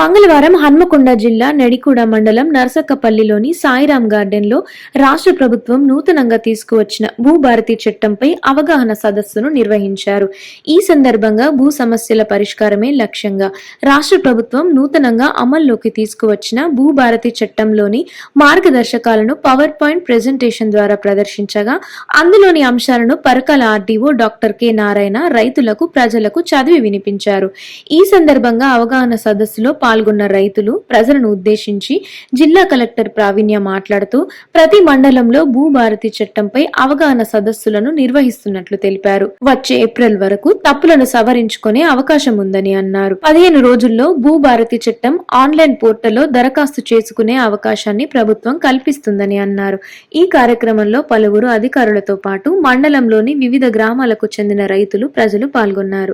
మంగళవారం హన్మకొండ జిల్లా నెడికూడ మండలం నరసక్కపల్లిలోని సాయిరాం గార్డెన్లో రాష్ట్ర ప్రభుత్వం నూతనంగా తీసుకువచ్చిన భూభారతి చట్టంపై అవగాహన సదస్సును నిర్వహించారు. ఈ సందర్భంగా భూ సమస్యల పరిష్కారమే లక్ష్యంగా రాష్ట్ర ప్రభుత్వం నూతనంగా అమల్లోకి తీసుకువచ్చిన భూభారతి చట్టంలోని మార్గదర్శకాలను పవర్ పాయింట్ ప్రెజెంటేషన్ ద్వారా ప్రదర్శించగా అందులోని అంశాలను Parakala RDO doctor K Narayana రైతులకు ప్రజలకు చదివి వినిపించారు. ఈ సందర్భంగా అవగాహన సదస్సులో పాల్గొన్న రైతులు ప్రజలను ఉద్దేశించి జిల్లా కలెక్టర్ ప్రావీణ్య మాట్లాడుతూ ప్రతి మండలంలో భూభారతి చట్టంపై అవగాహన సదస్సులను నిర్వహిస్తున్నట్లు తెలిపారు. వచ్చే ఏప్రిల్ వరకు తప్పులను సవరించుకునే అవకాశం ఉందని అన్నారు. పదిహేను రోజుల్లో భూభారతి చట్టం ఆన్లైన్ పోర్టల్లో దరఖాస్తు చేసుకునే అవకాశాన్ని ప్రభుత్వం కల్పిస్తుందని అన్నారు. ఈ కార్యక్రమంలో పలువురు అధికారులతో పాటు మండలంలోని వివిధ గ్రామాలకు చెందిన రైతులు ప్రజలు పాల్గొన్నారు.